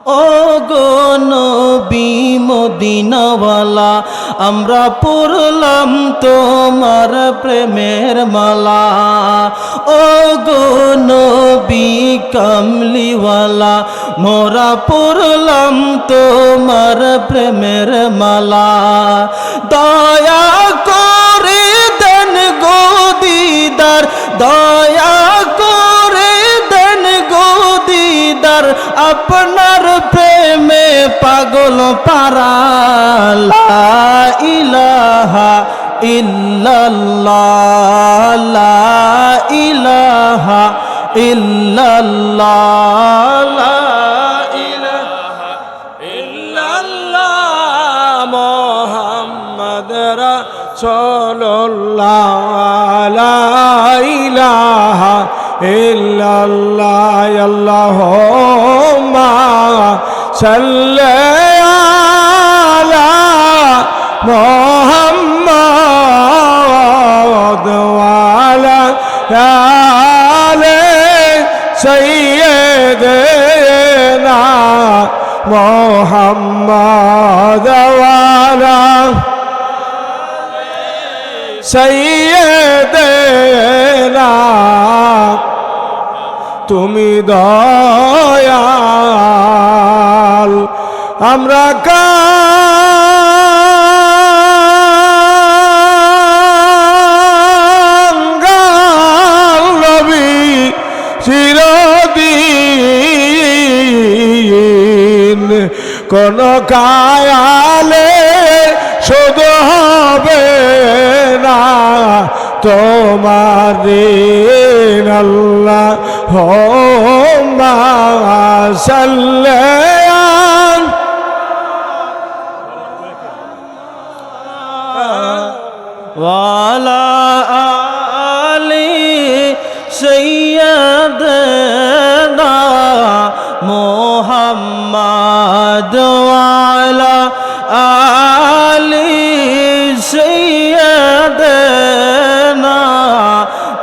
ও গো নবী মদিনাওয়ালা, আমরা পড়লাম তোমার প্রেমের মালা। ও গো নবী কামলিওয়ালা, মোরা পড়লাম তোমার প্রেমের মালা। দয়া করে দেন গো দিদার, দয়া করে দেন গো দিদার প্রেমে পাগল পারা ইলাহা ইল্লাল্লাহ ইলাহা ইল্লাল্লাহ লা ইলাহা ইল্লাল্লাহ মুহাম্মদ রাসূলুল্লাহ লা ইলাহা ইল্লাল্লাহ আল্লাহুম্মা সাল্লি আলা মুহাম্মদ ওয়া আলা আলি সাইয়্যিদিনা মুহাম্মদ ওয়া আলা সৈয়দেনা তুমি দয়াল আমরা নবী চিরদিন। কোন কায়ালে শুধু হবে না তোমার আল্লাহ হো সাল্লাম وعلى آل سيدنا محمد وعلى آل سيدنا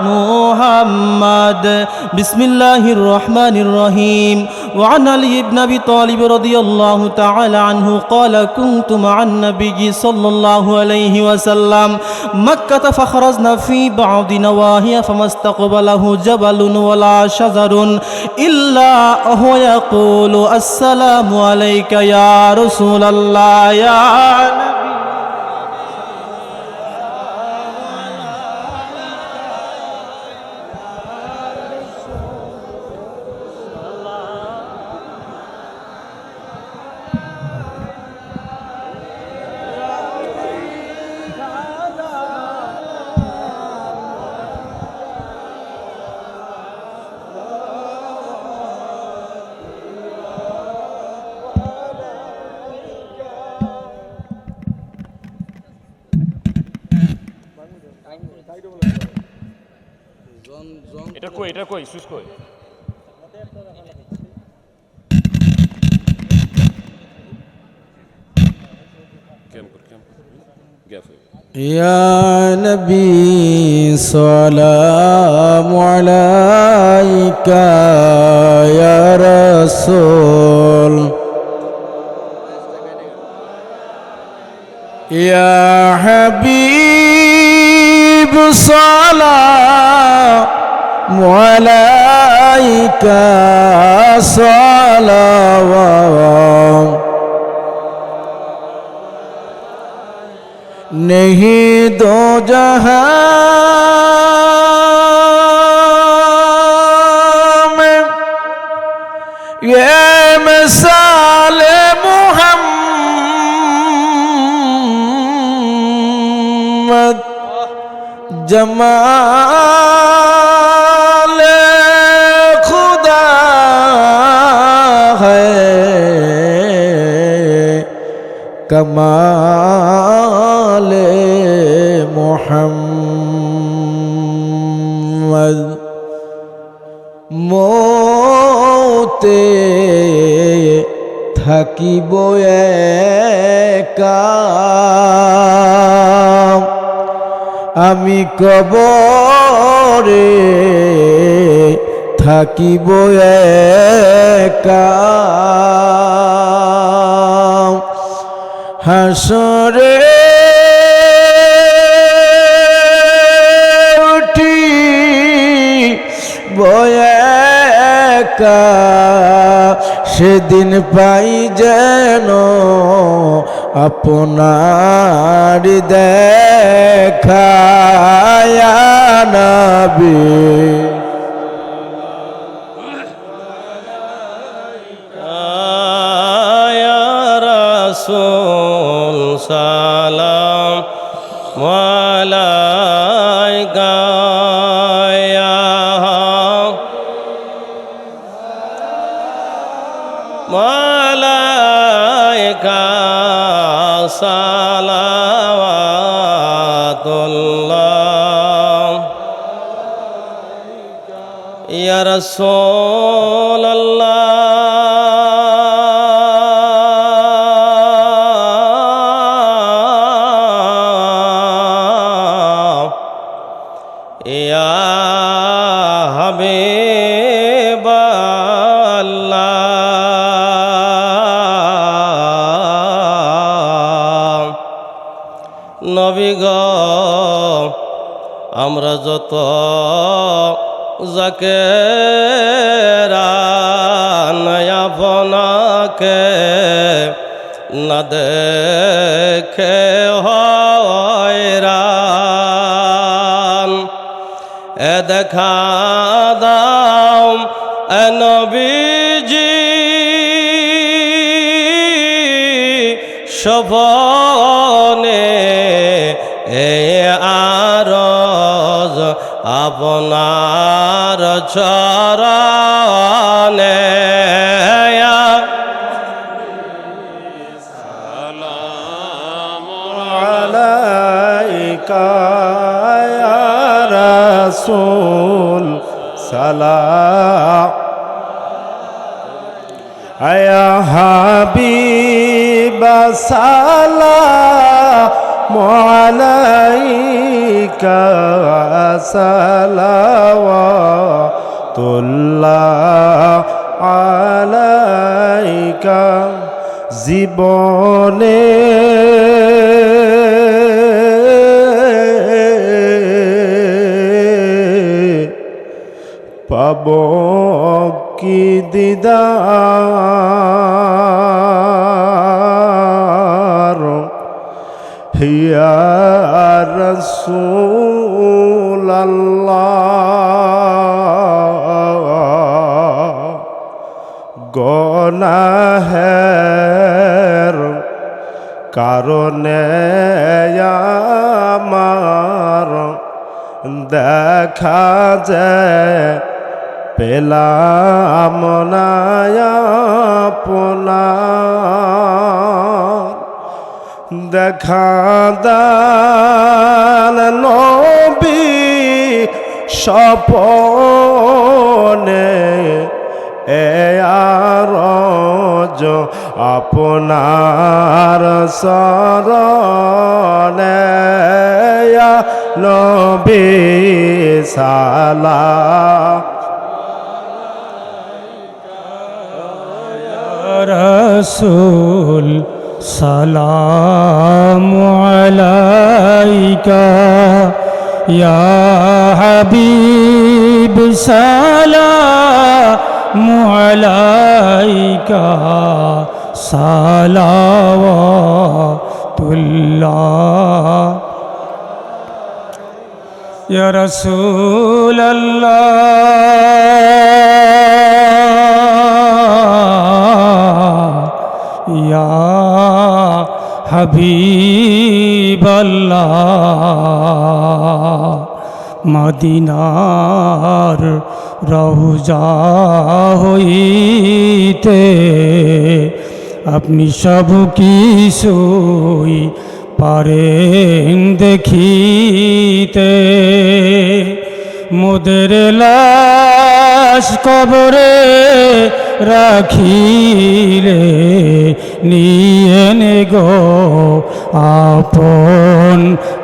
محمد بسم الله الرحمن الرحيم وعن علي بن ابي طالب رضي الله تعالى عنه قال كنت مع النبي صلى الله عليه وسلم مكة فخرجنا في بعض نواهي فما استقبله جبل ولا شجر إلا هو يقول السلام عليك يا رسول الله يا نبي কই এটা কই সুইচ কই يا نبي سلام عليك يا رسول يا حبيب صلاة عليك صلوات नहीं दो जहां में ये मिसाल मोहम्मद जमाल মোহাম্মদ মতে থাকিব একা। আমি কবরে থাকিব একা। হাসরে সেদিন পাই যেন আপনার দেখা নবী يا ইয়া রাসূলুল্লাহ ইয়া আমরা যত যাকে আপনাকে না দেখে হয়রান। এ দেখা এ নবীজি সপনে আপনার চরণে রসুল সালাম। আয়া হাবিবা সালাম। عليك صلوات الله عليك জীবনে পাব কি দিদার হিয়া রসুল গনাহের কারণে আমার দেখা যায় পেলাম না আপনার। দেখা নবি সপনে এর আপনার সরনে নবি সালা রসুল سلام عليك يا حبيب سلام عليك. صلوات الله. يا رسول الله. হাবিবাল্লাহ মদিনার রহুজা হইতে আপনি সব কিছুই পারেন দেখিতে। মোদের লাশ কবরে রাখিলে নিয়ে নে গো আপন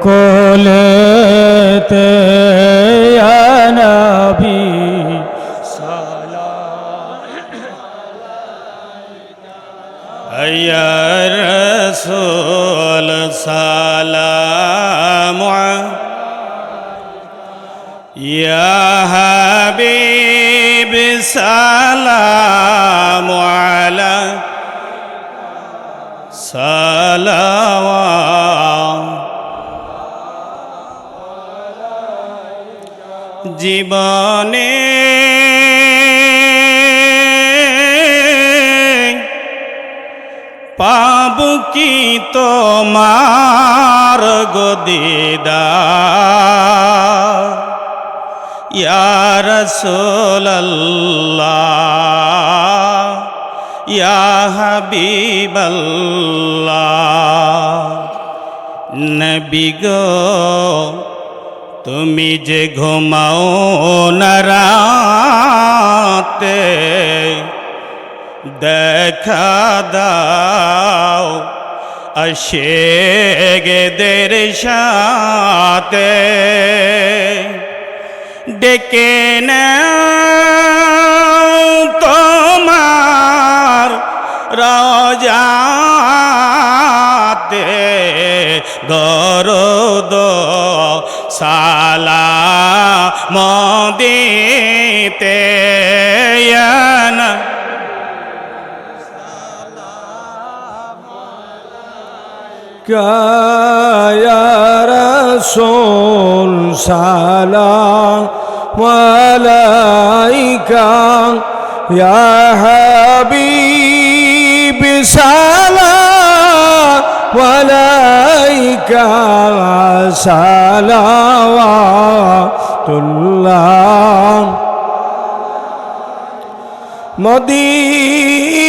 কলেতে আনাবি। يا رسول سلام يا حبيب بسلام على سلام জীবনে পাব কি তোমার গদিদা ইয়ার সোল্লাহ হাবিবাল্লাহ নবী গো তুমি যে ঘুমাও না রাতে দেখা দাও আশেগেদের সাথে। ডেকে তোমার রাজাতে দরদ সালা মদিতে কায়ারা সোল সালা سلام عليك يا حبيب سلام عليك صلوات الله মদিনা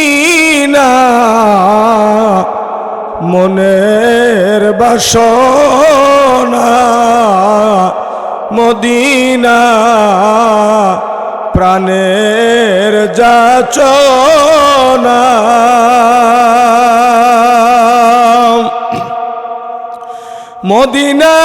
মনের বাসনা মদিনা প্রাণের যাচনা। মদিনা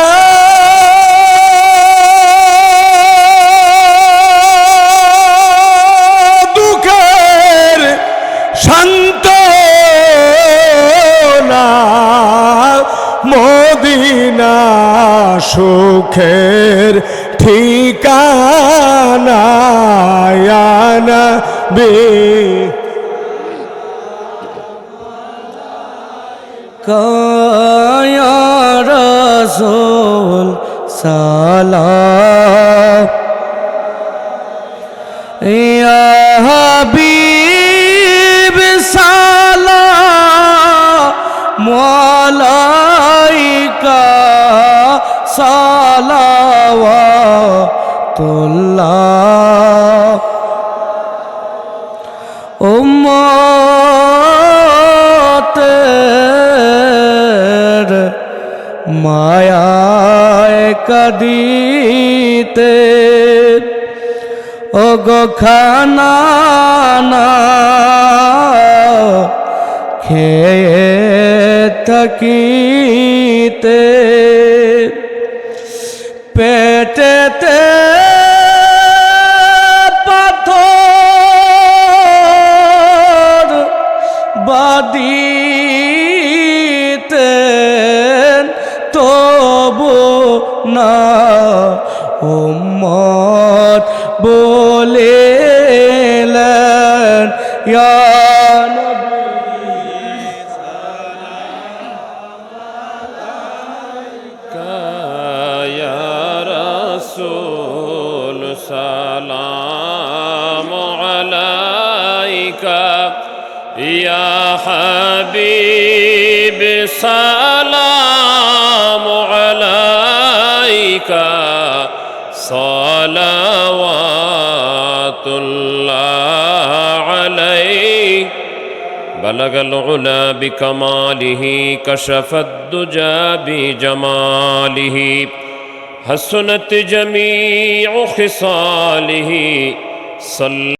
বে কায়া রসুল সালাম। ইয়া হাবিব সালাম আলাইকা সালাওয়াতুল্লাহ। মায়ায় কাদিতে। ও গো খানা না খেয়ে থাকিতে। পেটেতে পাথর বাদিতে না উম্মত বলেলেন ইয়া নবী يا رسول سلام عليك يا حبيب سلام الله عليك بلغ العلا بكماله كشف الدجى بجماله. حسنت جميع خصاله. صلى